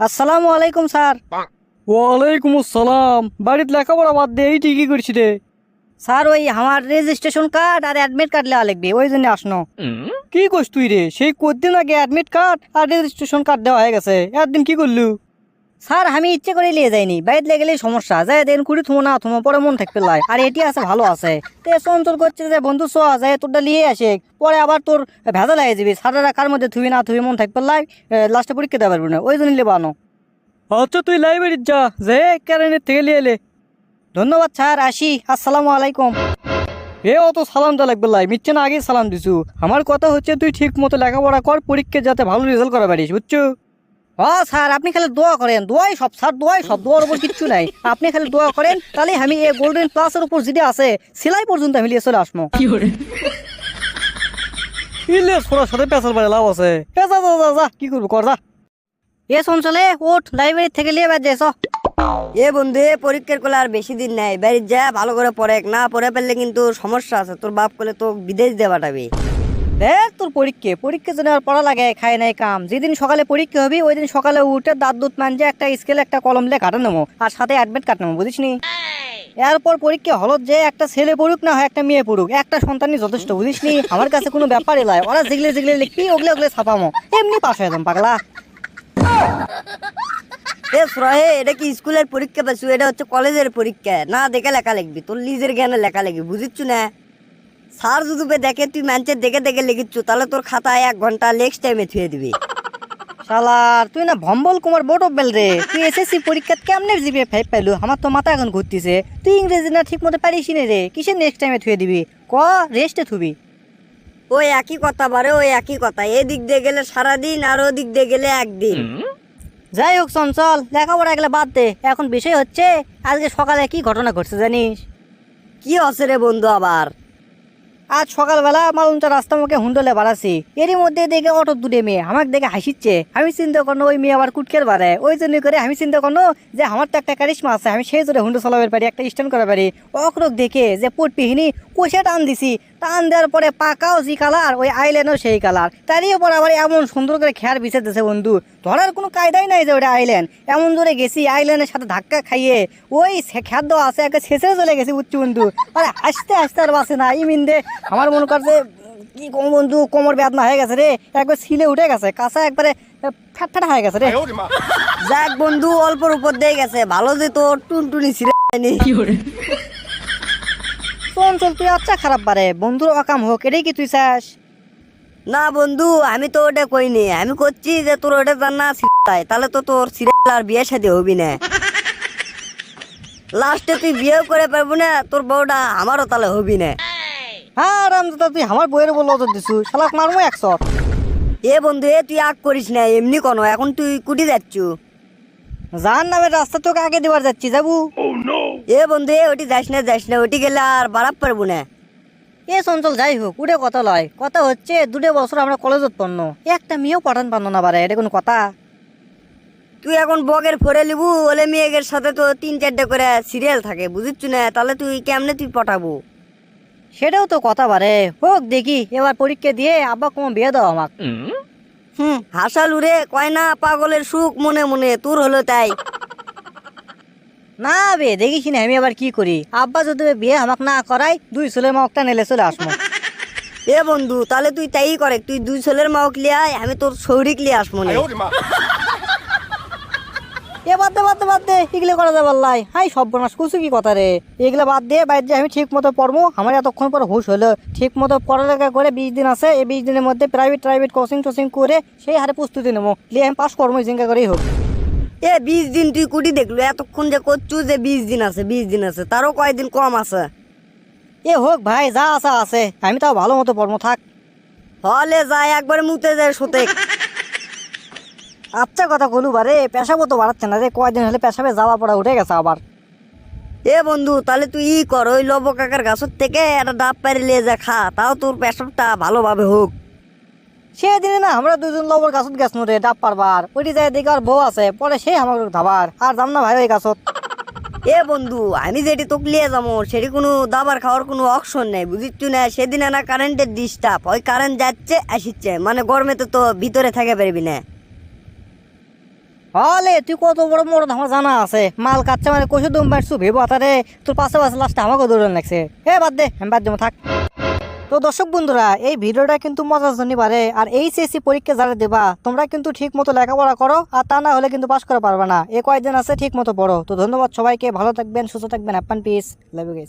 আসসালামু আলাইকুম স্যার। ওয়ালাইকুম আসসালাম। বাড়িতে লেখাপড়া বাদ দিয়ে এই ঠিকই করছি রে? স্যার ওই আমার রেজিস্ট্রেশন কার্ড আর অ্যাডমিট কার্ড লেওয়া লাগবে ওই জন্য আসনো। কি করছ তুই রে? সেই কদিন আগে অ্যাডমিট কার্ড আর রেজিস্ট্রেশন কার্ড দেওয়া হয়ে গেছে। একদিন কি করলু? স্যার আমি ইচ্ছে করে নিয়ে যাইনি। বাড়িতে গেলে সমস্যা। যাই দেন কুড়ি থুমো না থুমো পরে মন থাকবে লাই আর এটি আছে ভালো আছে। তে চঞ্চল করছে যে বন্ধু সোয়া যায় তোরটা নিয়ে আসে। পরে আবার তোর ভেজা লাগে যাবি। সারারা কার মধ্যে থুবি না থুবি মন থাকবে লাই লাস্টে পরীক্ষা দেওয়া পারবি না। ওই জন্য লেবানো আচ্ছা তুই লাইব্রেরির যা। যে ক্যারেনের থেকে নিয়ে এলে। ধন্যবাদ স্যার। আসি। আসসালামু আলাইকুম। এ অত সালাম দেওয়া লাগবে লাই। মিথ্যে না আগেই সালাম দিছু। আমার কথা হচ্ছে তুই ঠিক মতো লেখাপড়া কর পরীক্ষা যাতে ভালো রেজাল্ট করা পারিস বুঝছ? ও স্যার আপনি খালি দোয়া করেন। দোয়াই সব স্যার দোয়াই সব দোয়ার উপর কিচ্ছু নাই। আপনি খালি দোয়া করেন তাহলে আমি এই গোল্ডেন প্লাসের উপর যেটা আছে সেলাই পর্যন্ত আমি নিয়ে চলে আসব। ইলে ছোড়ার সাথে পেঁচাল বাড়ি লাভ আছে। এ যা যা যা, যা কি করব কর যা। এ চঞ্চলে ওঠ লাইব্রেরি থেকে নিয়ে বাদ যাইছ এ বন্ধু এ পরীক্ষার কোলে আর বেশি দিন নাই। বাড়ির যা ভালো করে পড়ে না পড়ে ফেললে কিন্তু সমস্যা আছে। তোর বাপ কোলে তো বিদেশ পাঠাবি দেখ তোর পরীক্ষা। পরীক্ষা জন্য আর পড়া লাগে, খায় নাই কাম। যেদিন সকালে পরীক্ষা হবে, ওই দিন সকালে উঠে দাঁত দুধ মানজে একটা স্কেল একটা কলম লে কাটা নেব। আর সাথে অ্যাডমিট কাট নেব, বুঝিস নি? এরপর পরীক্ষা হলত যে একটা ছেলে পড়ুক না হয়, একটা মেয়ে পড়ুক, একটা সন্তানই যথেষ্ট, বুঝিস নি? আমার কাছে কোনো ব্যাপারই লাই ওরা যেগুলো যেগুলো লিখবি, ওগুলো ওগুলো ছাপামো। এমনি পাশ হয়ে যাম, পাগলা। এ সুরাহে, এটা কি স্কুলের পরীক্ষা পাইছু এটা হচ্ছে কলেজের পরীক্ষা। না, দেখে লেখা লিখবি, তোর নিজের জ্ঞানে লেখা লিখবি, বুঝিচ্ছু না? স্যার যদি দেখে তুই ম্যাঞ্চের দেখে দেখে লিখিচ্ছু তাহলে তোর খাতায় এক ঘণ্টা নেক্সট টাইমে থুয়ে দিবি। শালার তুই না ভম্বল কুমার বট বেল রে। তুই এসএসসি পরীক্ষাত কেমনে জিপে ফাইভ পাইলু? আমার তো মাথা এখন ঘুরতিছে। তুই ইংরেজি না ঠিক মতো পারিস নে রে। কিসের নেক্সট টাইমে থুয়ে দিবি? ক রেস্টে থুবি। ওই একই কথা বারে ওই একই কথা। এদিক দিয়ে গেলে সারাদিন আর ওদিক দিয়ে গেলে একদিন। যাই হোক চঞ্চল লেখাপড়া গেলে বাদ দে। এখন বিষয় হচ্ছে আজকে সকালে কি ঘটনা ঘটছে জানিস? কি হচ্ছে রে বন্ধু আবার? আজ সকালবেলা মালুমটা রাস্তা মুখে হুন্ডলে বাড়াছি। এরই মধ্যে দেখে অটো দূরে মেয়ে আমাকে দেখে হাসিচ্ছে। আমি চিন্তা করল ওই মেয়ে আবার কুটকের বাড়ে ওই জন্য করে আমি চিন্তা করল যে, আমার তো একটা কারিশমা আছে, আমি সেই জোরে হুন্ডো চালাবার পারি, একটা স্ট্যান্ড করা পারি। অকরক দেখে যে পুট পিহিনি কষে টান দিছি। টান দেওয়ার পরে পাকাও যে কালার ওই আইল্যান্ডও সেই কালার। তারই উপর আবার এমন সুন্দর করে খেয়ার বিছে দিছে বন্ধু। ধরার কোনো কায়দাই নাই যে ওটা আইল্যান্ড এমন জোরে গেছি আইল্যান্ডের সাথে ধাক্কা খাইয়ে ওই সে খাদ্য আছে একটা শেষে চলে গেছি উচ্চ বন্ধু। আরে হাসতে হাসতে আর বাসে না। এই মিন্দে আমার মনে করছে কি কম বন্ধু কোমর বেদনা হয়ে গেছে রে। একবার ছিলে উঠে গেছে কাঁচা একবারে ফ্যাট ফ্যাট হয়ে গেছে রে। যাক বন্ধু অল্পর উপর দিয়ে গেছে। ভালো যে তোর টুনটুনি যায়নি। চঞ্চল তুই আচ্ছা খারাপ পারে বন্ধুর অকাম হোক এটাই কি তুই চাস? না বন্ধু আমি তো ওটা কইনি। আমি করছি যে তোর ওটা জান না ছিড়াই তাহলে তো তোর সিরিয়াল আর বিয়ে সাথে হবি না। লাস্টে তুই বিয়েও করে পারব না তোর বউটা আমারও তাহলে হবি না। হ্যাঁ রামদাদা তুই আমার বইয়ের বলে অত দিছু। শালাক মারমো একশো। এ বন্ধু এ তুই আগ করিস না এমনি কোনো এখন তুই কুটি যাচ্ছু। যার নামে রাস্তা তোকে আগে দেবার যাচ্ছি যাবু। এ বন্ধু এ ওটি যাস না যাস না ওটি গেলে আর বাড়াপ পারব না। এ চঞ্চল যাই হোক উঠে কথা লয়। কথা হচ্ছে দুটো বছর আমরা কলেজত পড়নো। একটা মেয়েও পঠান পারল না বারে এটা কোনো কথা? তুই এখন বগের ফোরে লিবু ওলে মেয়েদের সাথে তো তিন চারটে করে সিরিয়াল থাকে বুঝিচ্ছু না? তাহলে তুই কেমনে তুই পটাবো সেটাও তো কথা বারে হোক দেখি এবার পরীক্ষা দিয়ে আব্বা কোনো বিয়ে দাও আমাক। হুম? হাসালু রে কয় না পাগলের সুখ মনে মনে তোর হলো তাই। না বে দেখিস না আমি আবার কি করি? আব্বা যদি বিয়ে আমাক না করাই দুই ছেলে মাকটা নেলে চলে আসব এ বন্ধু তাহলে তুই তাই করে তুই দুই ছেলের মাও লিয়ে আয় আমি তোর শৌরিক লিয়ে আসব না। এ বাদ দে বাদ দে বাদ দে এগুলো করা যাবে লাই হাই সব বনাস কুসু কি কথা রে? এগুলো বাদ দিয়ে বাইর যে আমি ঠিক মতো পড়ব আমার এতক্ষণ পর হুশ হলো। ঠিক মতো পড়ালেখা করে বিশ দিন আছে এই বিশ দিনের মধ্যে প্রাইভেট প্রাইভেট কোচিং টোচিং করে সেই হারে প্রস্তুতি নেব। লিয়ে আমি পাস করব জিঙ্কা করেই হোক। এ বিশ দিন তুই কুটি দেখলু? এতক্ষণ যে করছু যে বিশ দিন আছে বিশ দিন আছে তারও কয়েকদিন কম আছে? এ হোক ভাই যা আসা আছে। আমি তাও ভালো মতো পড়ব থাক। হলে যায় একবার মুতে যায় সোতে। আচ্ছা কথা কলু বারে পেশাবো তো বাড়াচ্ছে না রে কয়দিন হলে পেশাবে যাওয়া পড়া উঠে গেছে আবার। এ বন্ধু তাহলে তুই ই কর ওই লব কাকার গাছের থেকে একটা ডাব পারি লিয়ে যা খা তাও তোর পেশাবটা ভালোভাবে হোক। সেদিনে না আমরা দুজন লবর গাছত গেছ রে ডাব পারবার। ওইটি যায় দেখে আর বউ আছে পরে সে আমার ধাবার। আর যাম না ভাই ওই গাছত। এ বন্ধু আমি যেটি তোকে লিয়ে যাব সেটি কোনো দাবার খাওয়ার কোনো অপশন নেই বুঝিচ্ছু না? সেদিন না কারেন্টের ডিস্টার্ব ওই কারেন্ট যাচ্ছে আসিচ্ছে। মানে গরমেতে তো তো ভিতরে থাকে পারবি না। হলে তুই কত বড় মরদ আমার জানা আছে। মাল কাচ্চা মানে কষে দম মারছু ভেবো আতারে তোর পাশে পাশে লাস্টে আমাকে দৌড়ান লাগছে। হে বাদ দে আমি বাদ দেবো থাক। তো দর্শক বন্ধুরা, এই ভিডিওটা কিন্তু মজার জন্য পারে আর এইচএসসি পরীক্ষা যারা দেবা, তোমরা কিন্তু ঠিক মতো লেখাপড়া করো, আর তা না হলে কিন্তু পাশ করা পারবে না। এ কয়েকদিন আছে ঠিক মতো পড়ো। তো ধন্যবাদ সবাইকে, ভালো থাকবেন, সুস্থ থাকবেন অ্যাপান পিস লাভ ইউ গাইস